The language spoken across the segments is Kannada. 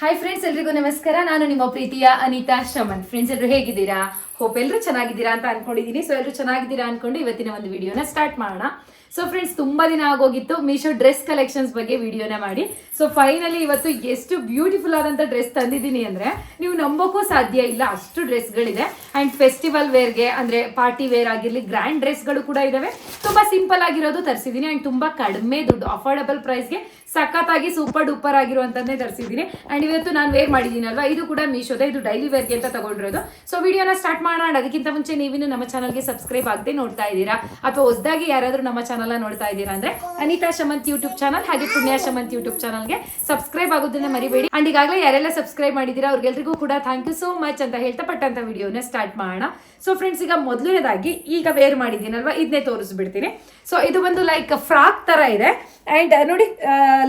ಹಾಯ್ ಫ್ರೆಂಡ್ಸ್ ಎಲ್ರಿಗೂ ನಮಸ್ಕಾರ. ನಾನು ನಿಮ್ಮ ಪ್ರೀತಿಯ ಅನಿತಾ ಶಮನ್. ಫ್ರೆಂಡ್ಸ್ ಎಲ್ಲರೂ ಹೇಗಿದ್ದೀರಾ? ಹೋಪ್ ಎಲ್ಲರೂ ಚೆನ್ನಾಗಿದ್ದೀರಾ ಅಂತ ಅನ್ಕೊಂಡಿದ್ದೀನಿ ಸೊ ಎಲ್ಲರೂ ಚೆನ್ನಾಗಿದ್ದೀರಾ ಅನ್ಕೊಂಡು ಇವತ್ತಿನ ಒಂದು ವಿಡಿಯೋನ ಸ್ಟಾರ್ಟ್ ಮಾಡೋಣ. ಸೊ ಫ್ರೆಂಡ್ಸ್ ತುಂಬಾ ದಿನ ಆಗೋಗಿತ್ತು. ಮೀಶೋ ಡ್ರೆಸ್ ಕಲೆಕ್ಷನ್ಸ್ ಬಗ್ಗೆ ವಿಡಿಯೋನ ಮಾಡಿ. ಸೊ ಫೈನಲಿ ಇವತ್ತು ಎಷ್ಟು ಬ್ಯೂಟಿಫುಲ್ ಆದಂತ ಡ್ರೆಸ್ ತಂದಿದ್ದೀನಿ ಅಂದ್ರೆ, ನೀವು ನಂಬೋಕ್ಕೂ ಸಾಧ್ಯ ಇಲ್ಲ. ಅಷ್ಟು ಡ್ರೆಸ್ಗಳಿದೆ ಅಂಡ್ ಫೆಸ್ಟಿವಲ್ ವೇರ್ಗೆ ಅಂದ್ರೆ ಪಾರ್ಟಿ ವೇರ್ ಆಗಿರ್ಲಿ ಗ್ರ್ಯಾಂಡ್ ಡ್ರೆಸ್ಗಳು ಕೂಡ ಇದಾವೆ. ತುಂಬಾ ಸಿಂಪಲ್ ಆಗಿರೋದು ತರಿಸಿದ್ದೀನಿ ಅಂಡ್ ತುಂಬಾ ಕಡಿಮೆ ದುಡ್ಡು ಅಫೋರ್ಡಬಲ್ ಪ್ರೈಸ್ಗೆ ಸಖತ್ತಾಗಿ ಸೂಪರ್ ಡೂಪರ್ ಆಗಿರುವಂತದ್ದೇ ತರಿಸಿದ್ದೀನಿ ಅಂಡ್ ಇವತ್ತು ನಾನು ವೇರ್ ಮಾಡಿದ್ದೀನಲ್ವಾ ಇದು ಕೂಡ ಮೀಶೋದ ಇದು ಡೈಲಿ ವೇರ್ಗೆ ಅಂತ ತಗೊಂಡಿರೋದು. ಸೊ ವಿಡಿಯೋನ ಸ್ಟಾರ್ಟ್ ಮಾಡೋಣ ಅದಕ್ಕಿಂತ ಮುಂಚೆ ನೀವಿನ್ನು ನಮ್ಮ ಚಾನಲ್ಗೆ ಸಬ್ಸ್ಕ್ರೈಬ್ ಆಗದೆ ನೋಡ್ತಾ ಇದ್ದೀರಾ? ಅಥವಾ ಹೊಸದಾಗಿ ಯಾರಾದರೂ ನಮ್ಮ ಚಾನಲ್ನ ನೋಡ್ತಾ ಇದ್ದೀರಾ ಅಂದ್ರೆ ಅನಿತಾ ಶಮಂತ್ ಯೂಟ್ಯೂಬ್ ಚಾನಲ್ ಹಾಗೆ ಪುಣ್ಯ ಶಮಂತ್ ಯೂಟ್ಯೂಬ್ ಚಾನಲ್ಗೆ ಸಬ್ಸ್ಕ್ರೈಬ್ ಆಗೋದನ್ನ ಮರಿಬೇಡಿ. ಅಂಡ್ ಈಗಾಗಲೇ ಯಾರೆಲ್ಲ ಸಬ್ಸ್ಕ್ರೈಬ್ ಮಾಡಿದ್ದೀರಾ ಅವ್ರಿಗೆಲ್ರಿಗೂ ಕೂಡ ಥ್ಯಾಂಕ್ ಯು ಸೋ ಮಚ್ ಅಂತ ಹೇಳ್ತಾ ಪಟ್ಟಂತ ವಿಡಿಯೋನ ಸ್ಟಾರ್ಟ್ ಮಾಡೋಣ. ಸೊ ಫ್ರೆಂಡ್ಸ್ ಈಗ ಮೊದಲನೇದಾಗಿ ಈಗ ವೇರ್ ಮಾಡಿದ್ದೀನಲ್ವಾ? ಇದನ್ನೇ ತೋರಿಸ್ಬಿಡ್ತೀನಿ. ಸೊ ಇದು ಒಂದು ಲೈಕ್ ಫ್ರಾಕ್ ತರ ಇದೆ. ಅಂಡ್ ನೋಡಿ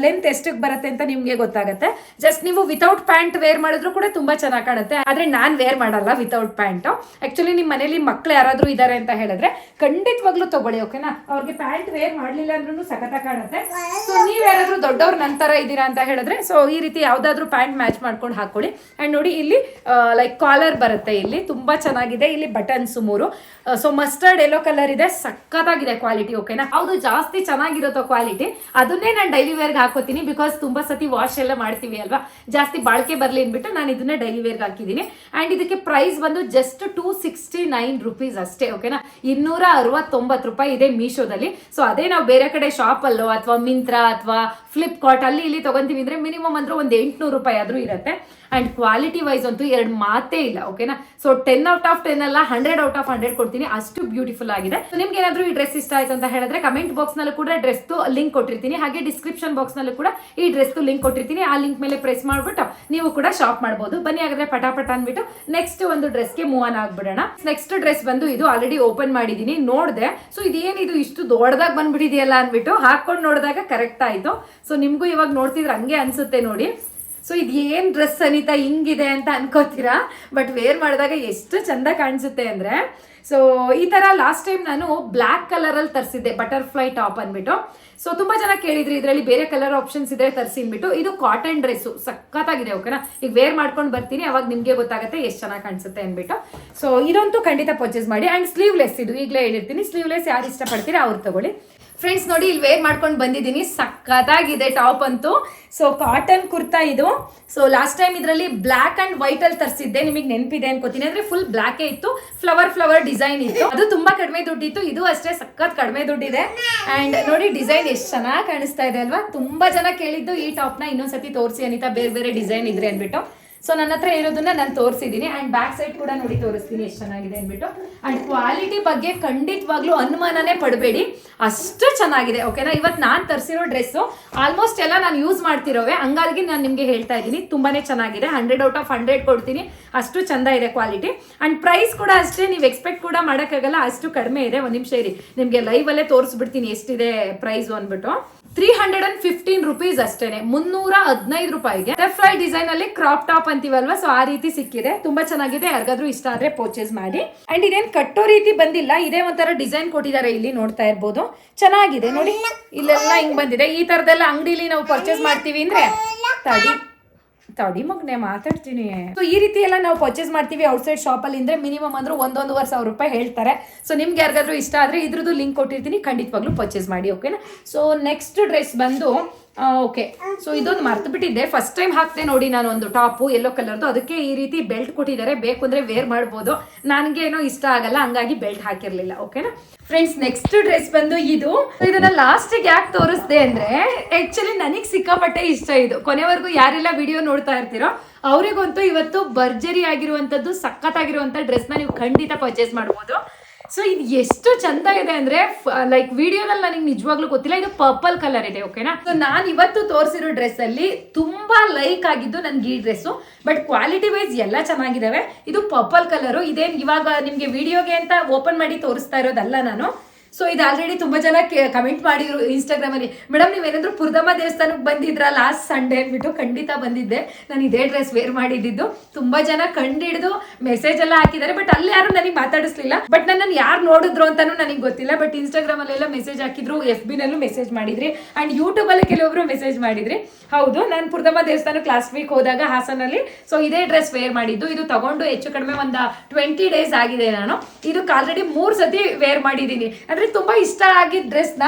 ಲೆಂತ್ ಎಷ್ಟಕ್ಕೆ ಬರುತ್ತೆ ಅಂತ ನಿಮಗೆ ಗೊತ್ತಾಗುತ್ತೆ. ಜಸ್ಟ್ ನೀವು ವಿತೌಟ್ ಪ್ಯಾಂಟ್ ವೇರ್ ಮಾಡಿದ್ರು ಕೂಡ ತುಂಬಾ ಚೆನ್ನಾಗಿ ಕಾಣುತ್ತೆ. ಆದ್ರೆ ನಾನು ವೇರ್ ಮಾಡಲ್ಲ ವಿತೌಟ್ ಪ್ಯಾಂಟ್ ಆಕ್ಚುಲಿ ನಿಮ್ಮ ಮನೇಲಿ ಮಕ್ಳು ಯಾರಾದರೂ ಇದ್ದಾರೆ ಅಂತ ಹೇಳಿದ್ರೆ ಖಂಡಿತವಾಗ್ಲೂ ತಗೊಳ್ಳಿ ಓಕೆನಾ ಅವ್ರಿಗೆ ಪ್ಯಾಂಟ್ ವೇರ್ ಮಾಡ್ಲಿಲ್ಲ ಅಂದ್ರೂ ಸಖತ ಕಾಣುತ್ತೆ ಸೊ ನೀವು ಯಾರಾದರೂ ದೊಡ್ಡವ್ರ ನಂತರ ಇದ್ದೀರಾ ಅಂತ ಹೇಳಿದ್ರೆ ಸೊ ಈ ರೀತಿ ಯಾವುದಾದ್ರೂ ಪ್ಯಾಂಟ್ ಮ್ಯಾಚ್ ಮಾಡ್ಕೊಂಡು ಹಾಕೊಳ್ಳಿ. ಆ್ಯಂಡ್ ನೋಡಿ, ಇಲ್ಲಿ ಲೈಕ್ ಕಾಲರ್ ಬರುತ್ತೆ ಇಲ್ಲಿ, ತುಂಬಾ ಚೆನ್ನಾಗಿದೆ. ಇಲ್ಲಿ ಬಟನ್ಸ್ ಮೂರು. ಸೊ ಮಸ್ಟರ್ಡ್ ಎಲ್ಲೋ ಕಲರ್ ಇದೆ, ಸಖತ್ತಾಗಿದೆ ಕ್ವಾಲಿಟಿ ಓಕೆನಾ ಹೌದು, ಜಾಸ್ತಿ ಚೆನ್ನಾಗಿರುತ್ತೋ ಕ್ವಾಲಿಟಿ ಅದನ್ನೇ ನಾನು ಡೈಲಿ ವೇರ್ಗೆ ಹಾಕೋತೀನಿ ಬಿಕಾಸ್ ತುಂಬಾ ಸತಿ ವಾಶ್ ಎಲ್ಲ ಮಾಡ್ತೀವಿ ಅಲ್ವಾ? ಜಾಸ್ತಿ ಬಾಳಿಕೆ ಬರಲಿ ಅಂದ್ಬಿಟ್ಟು ನಾನು ಇದನ್ನೇ ಡೈಲಿ ವೇರ್ಗೆ ಹಾಕಿದ್ದೀನಿ. ಆ್ಯಂಡ್ ಇದಕ್ಕೆ ಪ್ರೈಸ್ ಬಂದು just two sixty nine rupees ಅಷ್ಟೇ ಓಕೆನಾ ಇನ್ನೂರ ಅರವತ್ತೊಂಬತ್ತು ರೂಪಾಯಿ ಇದೆ ಮೀಶೋದಲ್ಲಿ. ಸೊ ಅದೇ ನಾವು ಬೇರೆ ಕಡೆ ಶಾಪಲ್ಲೋ ಅಥವಾ ಮಿಂತ್ರಾ ಅಥವಾ ಫ್ಲಿಪ್ಕಾರ್ಟ್ ಅಲ್ಲಿ ಇಲ್ಲಿ ತಗೊಂತೀವಿ ಅಂದರೆ ಮಿನಿಮಮ್ ಅಂದ್ರೆ ಒಂದು ಎಂಟ್ನೂರು ರೂಪಾಯಿ ಆದ್ರೂ ಇರುತ್ತೆ. ಅಂಡ್ ಕ್ವಾಲಿಟಿ ವೈಸ್ ಅಂತೂ ಎರಡು ಮಾತೇ ಇಲ್ಲ ಓಕೆನಾ so ten out of ten ಅಲ್ಲ ಹಂಡ್ರೆಡ್ ಔಟ್ ಆಫ್ ಹಂಡ್ರೆಡ್ ಕೊಡ್ತೀನಿ. ಅಷ್ಟು ಬ್ಯೂಟಿಫುಲ್ ಆಗಿದೆ. ನಿಮ್ಗೆ ಏನಾದ್ರೂ ಈ ಡ್ರೆಸ್ ಇಷ್ಟ ಆಯ್ತು ಅಂತ ಹೇಳಿದ್ರೆ ಕಮೆಂಟ್ ಬಾಕ್ಸ್ ನಲ್ಲೂ ಕೂಡ ಡ್ರೆಸ್ ಲಿಂಕ್ ಕೊಟ್ಟಿರ್ತೀನಿ. ಹಾಗೆ ಡಿಸ್ಕ್ರಿಪ್ಷನ್ ಬಾಕ್ಸ್ ನಲ್ಲೂ ಕೂಡ ಈ ಡ್ರೆಸ್ ಲಿಂಕ್ ಕೊಟ್ಟಿರ್ತೀನಿ. ಆ ಲಿಂಕ್ ಮೇಲೆ ಪ್ರೆಸ್ ಮಾಡ್ಬಿಟ್ಟು ನೀವು ಕೂಡ ಶಾಪ್ ಮಾಡ್ಬೋದು. ಬನ್ನಿ ಹಾಗಾದ್ರೆ ಪಟಾಪಟ ಅಂದ್ಬಿಟ್ಟು ನೆಕ್ಸ್ಟ್ ಒಂದು ಡ್ರೆಸ್ಗೆ ಮೂವ್ ಆನ್ ಆಗ್ಬಿಡೋಣ. ನೆಕ್ಸ್ಟ್ ಡ್ರೆಸ್ ಬಂದು ಇದು ಆಲ್ರೆಡಿ ಓಪನ್ ಮಾಡಿದೀನಿ ನೋಡಿದೆ. ಸೊ ಇದೇನಿದು, ಇಷ್ಟು ದೊಡ್ಡದಾಗ ಬಂದ್ಬಿಟ್ಟಿದೆಯಲ್ಲ ಅನ್ಬಿಟ್ಟು ಹಾಕೊಂಡು ನೋಡಿದಾಗ ಕರೆಕ್ಟ್ ಆಯ್ತು. ಸೊ ನಿಮ್ಗೂ ಇವಾಗ ನೋಡ್ತಿದ್ರೆ ಹಂಗೆ ಅನ್ಸುತ್ತೆ ನೋಡಿ. ಸೊ ಇದು ಏನ್ ಡ್ರೆಸ್ ಅನಿತಾ, ಹಿಂಗಿದೆ ಅಂತ ಅನ್ಕೋತೀರಾ? ಬಟ್ ವೇರ್ ಮಾಡಿದಾಗ ಎಷ್ಟು ಚಂದ ಕಾಣಿಸುತ್ತೆ ಅಂದ್ರೆ ಸೊ ಈ ತರ ಲಾಸ್ಟ್ ಟೈಮ್ ನಾನು ಬ್ಲ್ಯಾಕ್ ಕಲರ್ ಅಲ್ಲಿ ತರಿಸಿದ್ದೆ ಬಟರ್ಫ್ಲೈ ಟಾಪ್ ಅಂದ್ಬಿಟ್ಟು. ಸೊ ತುಂಬಾ ಜನ ಕೇಳಿದ್ರಿ, ಇದರಲ್ಲಿ ಬೇರೆ ಕಲರ್ ಆಪ್ಷನ್ಸ್ ಇದ್ರೆ ತರಿಸಿ ಅಂದ್ಬಿಟ್ಟು, ಇದು ಕಾಟನ್ ಡ್ರೆಸ್ಸು ಸಖತ್ತಾಗಿದೆ, ಓಕೆನಾ? ಈಗ ವೇರ್ ಮಾಡ್ಕೊಂಡು ಬರ್ತೀನಿ, ಅವಾಗ ನಿಮ್ಗೆ ಗೊತ್ತಾಗುತ್ತೆ ಎಷ್ಟು ಚೆನ್ನಾಗಿ ಕಾಣಿಸುತ್ತೆ ಅಂದ್ಬಿಟ್ಟು. ಸೊ ಇದಂತೂ ಖಂಡಿತ ಪರ್ಚೇಸ್ ಮಾಡಿ ಅಂಡ್ ಸ್ಲೀವ್ಲೆಸ್ ಇದು. ಈಗಲೇ ಹೇಳಿರ್ತೀನಿ ಸ್ಲೀವ್ಲೆಸ್ ಯಾರು ಇಷ್ಟಪಡ್ತೀರಾ ಅವ್ರು ತಗೊಳ್ಳಿ. ಫ್ರೆಂಡ್ಸ್ ನೋಡಿ, ಇಲ್ಲಿ ವೇರ್ ಮಾಡ್ಕೊಂಡು ಬಂದಿದ್ದೀನಿ, ಸಖತ್ತಾಗಿದೆ ಟಾಪ್ ಅಂತೂ. ಸೊ ಕಾಟನ್ ಕುರ್ತಾ ಇದು. ಸೊ ಲಾಸ್ಟ್ ಟೈಮ್ ಇದರಲ್ಲಿ ಬ್ಲ್ಯಾಕ್ ಅಂಡ್ ವೈಟ್ ಅಲ್ಲಿ ತರಿಸಿದ್ದೆ, ನಿಮಗೆ ನೆನಪಿದೆ ಅನ್ಕೋತೀನಿ. ಅಂದ್ರೆ ಫುಲ್ ಬ್ಲ್ಯಾಕೇ ಇತ್ತು ಫ್ಲವರ್ ಫ್ಲವರ್ ಡಿಸೈನ್ ಇತ್ತು. ಅದು ತುಂಬಾ ಕಡಿಮೆ ದುಡ್ಡಿತ್ತು, ಇದು ಅಷ್ಟೇ ಸಖತ್ ಕಡಿಮೆ ದುಡ್ಡಿದೆ. ಅಂಡ್ ನೋಡಿ ಡಿಸೈನ್ ಎಷ್ಟು ಚೆನ್ನಾಗಿ ಕಾಣಿಸ್ತಾ ಇದೆ ಅಲ್ವಾ? ತುಂಬಾ ಜನ ಕೇಳಿದ್ದು ಈ ಟಾಪ್ನ ಇನ್ನೊಂದ್ಸತಿ ತೋರಿಸಿ ಅನಿತಾ, ಬೇರೆ ಬೇರೆ ಡಿಸೈನ್ ಇದ್ರೆ ಅಂದ್ಬಿಟ್ಟು. ಸೊ ನನ್ನ ಹತ್ರ ಇರೋದನ್ನ ನಾನು ತೋರಿಸಿದ್ದೀನಿ ಅಂಡ್ ಬ್ಯಾಕ್ ಸೈಡ್ ಕೂಡ ನೋಡಿ ತೋರಿಸ್ತೀನಿ ಎಷ್ಟು ಚೆನ್ನಾಗಿದೆ ಅಂದ್ಬಿಟ್ಟು. ಅಂಡ್ ಕ್ವಾಲಿಟಿ ಬಗ್ಗೆ ಖಂಡಿತವಾಗ್ಲೂ ಅನುಮಾನನೇ ಪಡಬೇಡಿ. ಅಷ್ಟು ಚೆನ್ನಾಗಿದೆ ಓಕೆನಾ ಇವತ್ತು ನಾನು ತರಿಸಿರೋ ಡ್ರೆಸ್ಸು ಆಲ್ಮೋಸ್ಟ್ ಎಲ್ಲ ನಾನು ಯೂಸ್ ಮಾಡ್ತಿರೋವೆ. ಹಂಗಾಗಿ ನಾನು ನಿಮಗೆ ಹೇಳ್ತಾ ಇದ್ದೀನಿ, ತುಂಬಾನೇ ಚೆನ್ನಾಗಿದೆ. ಹಂಡ್ರೆಡ್ ಔಟ್ ಆಫ್ ಹಂಡ್ರೆಡ್ ಕೊಡ್ತೀನಿ. ಅಷ್ಟು ಚಂದ ಇದೆ ಕ್ವಾಲಿಟಿ ಅಂಡ್ ಪ್ರೈಸ್ ಕೂಡ ಅಷ್ಟೇ, ನೀವು ಎಕ್ಸ್ಪೆಕ್ಟ್ ಕೂಡ ಮಾಡೋಕ್ಕಾಗಲ್ಲ, ಅಷ್ಟು ಕಡಿಮೆ ಇದೆ. ಒಂದು ನಿಮಿಷ ಇರಿ. ನಿಮಗೆ ಲೈವಲ್ಲೇ ತೋರಿಸ್ಬಿಡ್ತೀನಿ ಎಷ್ಟಿದೆ ಪ್ರೈಸ್ ಅಂದ್ಬಿಟ್ಟು. Three hundred and fifteen rupees ಅಷ್ಟೇನೆ. ಮುನ್ನೂರ ಹದಿನೈದು ರೂಪಾಯಿಗೆ. ಬಟರ್ಫ್ಲೈ ಡಿಸೈನ್ ಅಲ್ಲಿ ಕ್ರಾಪ್ ಟಾಪ್ ಅಂತೀವಲ್ವಾ? ಸೊ ಆ ರೀತಿ ಸಿಕ್ಕಿದೆ. ತುಂಬಾ ಚೆನ್ನಾಗಿದೆ. ಯಾರಿಗಾದ್ರೂ ಇಷ್ಟ ಆದ್ರೆ ಪರ್ಚೇಸ್ ಮಾಡಿ. ಅಂಡ್ ಇದೇನ್ ಕಟ್ಟೋ ರೀತಿ ಬಂದಿಲ್ಲ. ಇದೇ ಒಂಥರ ಡಿಸೈನ್ ಕೊಟ್ಟಿದ್ದಾರೆ ಇಲ್ಲಿ ನೋಡ್ತಾ ಇರ್ಬೋದು. ಚೆನ್ನಾಗಿದೆ. ನೋಡಿ, ಇಲ್ಲೆಲ್ಲ ಹಿಂಗ್ ಬಂದಿದೆ. ಈ ತರದೆಲ್ಲ ಅಂಗಡಿಲಿ ನಾವು ಪರ್ಚೇಸ್ ಮಾಡ್ತೀವಿ ಅಂದ್ರೆ ತಡಿ. ತಡಿ ಮಗ್ನೆ ಮಾತಾಡ್ತೀನಿ. ಸೊ ಈ ರೀತಿ ಎಲ್ಲ ನಾವು ಪರ್ಚೇಸ್ ಮಾಡ್ತೀವಿ ಔಟ್ಸೈಡ್ ಶಾಪ್ ಅಲ್ಲಿ ಅಂದ್ರೆ ಮಿನಿಮಮ್ ಅಂದ್ರೆ ಒಂದೊಂದುವರೆ ಸಾವಿರ ರೂಪಾಯಿ ಹೇಳ್ತಾರೆ. ಸೊ ನಿಮ್ಗೆ ಯಾರಿಗಾದ್ರೂ ಇಷ್ಟ ಆದ್ರೆ ಇದ್ರದ್ದು ಲಿಂಕ್ ಕೊಟ್ಟಿರ್ತೀನಿ. ಖಂಡಿತವಾಗ್ಲೂ ಪರ್ಚೇಸ್ ಮಾಡಿ ಓಕೆನಾ ಸೊ ನೆಕ್ಸ್ಟ್ ಡ್ರೆಸ್ ಬಂದು ಓಕೆ ಸೊ ಇದೊಂದು ಮರ್ತು ಬಿಟ್ಟಿದ್ದೆ ಫಸ್ಟ್ ಟೈಮ್ ಹಾಕ್ತೆ ನೋಡಿ ನಾನು ಒಂದು ಟಾಪು ಎಲ್ಲೋ ಕಲರ್ದು ಅದಕ್ಕೆ ಈ ರೀತಿ ಬೆಲ್ಟ್ ಕೊಟ್ಟಿದ್ದಾರೆ. ಬೇಕು ಅಂದ್ರೆ ವೇರ್ ಮಾಡ್ಬೋದು. ನನಗೆ ಏನೋ ಇಷ್ಟ ಆಗಲ್ಲ, ಹಂಗಾಗಿ ಬೆಲ್ಟ್ ಹಾಕಿರಲಿಲ್ಲ ಓಕೆನಾ ಫ್ರೆಂಡ್ಸ್ ನೆಕ್ಸ್ಟ್ ಡ್ರೆಸ್ ಬಂದು ಇದು. ಇದನ್ನ ಲಾಸ್ಟಿಗೆ ಯಾಕೆ ತೋರಿಸ್ದೆ ಅಂದ್ರೆ ಆ್ಯಕ್ಚುಲಿ ನನಗೆ ಸಿಕ್ಕಾಪಟ್ಟೆ ಇಷ್ಟ ಇದು. ಕೊನೆವರೆಗೂ ಯಾರೆಲ್ಲ ವಿಡಿಯೋ ನೋಡ್ತಾ ಇರ್ತೀರೋ, ಅವರಿಗಂತೂ ಇವತ್ತು ಭರ್ಜರಿ ಆಗಿರುವಂತದ್ದು ಸಖತ್ತಾಗಿರುವಂಥ ಡ್ರೆಸ್ನ ನೀವು ಖಂಡಿತ ಪರ್ಚೇಸ್ ಮಾಡ್ಬೋದು. ಸೊ ಇದು ಎಷ್ಟು ಚಂದ ಇದೆ ಅಂದ್ರೆ ಲೈಕ್ ವಿಡಿಯೋದಲ್ಲಿ ನನಗೆ ನಿಜವಾಗ್ಲೂ ಗೊತ್ತಿಲ್ಲ. ಇದು ಪರ್ಪಲ್ ಕಲರ್ ಇದೆ ಓಕೆನಾ ಸೊ ನಾನು ಇವತ್ತು ತೋರಿಸಿರೋ ಡ್ರೆಸ್ ಅಲ್ಲಿ ತುಂಬಾ ಲೈಕ್ ಆಗಿದ್ದು ನನ್ಗೆ ಈ ಡ್ರೆಸ್ಸು ಬಟ್ ಕ್ವಾಲಿಟಿ ವೈಸ್ ಎಲ್ಲ ಚೆನ್ನಾಗಿದಾವೆ. ಇದು ಪರ್ಪಲ್ ಕಲರು ಇದೇನ್ ಇವಾಗ ನಿಮಗೆ ವಿಡಿಯೋಗೆ ಅಂತ ಓಪನ್ ಮಾಡಿ ತೋರಿಸ್ತಾ ಇರೋದಲ್ಲ ನಾನು. ಸೊ ಇದು ಆಲ್ರೆಡಿ ತುಂಬಾ ಜನ ಕಮೆಂಟ್ ಮಾಡಿದ್ರು ಇನ್ಸ್ಟಾಗ್ರಾಮಲ್ಲಿ ಮೇಡಮ್ ನೀವೇನಾದರೂ ಪುರ್ದಮ್ಮ ದೇವಸ್ಥಾನಕ್ಕೆ ಬಂದಿದ್ರ? ಲಾಸ್ಟ್ ಸಂಡೇ ಅಂದ್ಬಿಟ್ಟು ಖಂಡಿತ ಬಂದಿದ್ದೆ. ನಾನು ಇದೇ ಡ್ರೆಸ್ ವೇರ್ ಮಾಡಿದ್ದು ತುಂಬಾ ಜನ ಕಂಡಿಡಿದು ಮೆಸೇಜ್ ಎಲ್ಲ ಹಾಕಿದ್ದಾರೆ. ಬಟ್ ಅಲ್ಲಿ ಯಾರು ನನಗೆ ಮಾತಾಡಿಸ್ಲಿಲ್ಲ. ಬಟ್ ನನ್ನನ್ನು ಯಾರು ನೋಡಿದ್ರು ಅಂತಾನು ನನಗೆ ಗೊತ್ತಿಲ್ಲ. ಬಟ್ ಇನ್ಸ್ಟಾಗ್ರಾಮಲ್ಲೆಲ್ಲ ಮೆಸೇಜ್ ಹಾಕಿದ್ರು. ಎಫ್ ಬಿ ನಲ್ಲೂ ಮೆಸೇಜ್ ಮಾಡಿದ್ರಿ. ಅಂಡ್ ಯೂಟ್ಯೂಬಲ್ಲಿ ಕೆಲವೊಬ್ರು ಮೆಸೇಜ್ ಮಾಡಿದ್ರಿ. ಹೌದು, ನಾನು ಪುರ್ದಮ್ಮ ದೇವಸ್ಥಾನಕ್ಕೆ ಲಾಸ್ಟ್ ವೀಕ್ ಹೋದಾಗ ಹಾಸನಲ್ಲಿ. ಸೊ ಇದೇ ಡ್ರೆಸ್ ವೇರ್ ಮಾಡಿದ್ದು. ಇದು ತಗೊಂಡು ಹೆಚ್ಚು ಕಡಿಮೆ ಒಂದು ಟ್ವೆಂಟಿ ಡೇಸ್ ಆಗಿದೆ ನಾನು. ಇದಕ್ಕೆ ಆಲ್ರೆಡಿ ಮೂರು ಸತಿ ವೇರ್ ಮಾಡಿದ್ದೀನಿ. ಅಂದ್ರೆ ತುಂಬಾ ಇಷ್ಟ ಆಗಿದ್ದ ಡ್ರೆಸ್ನ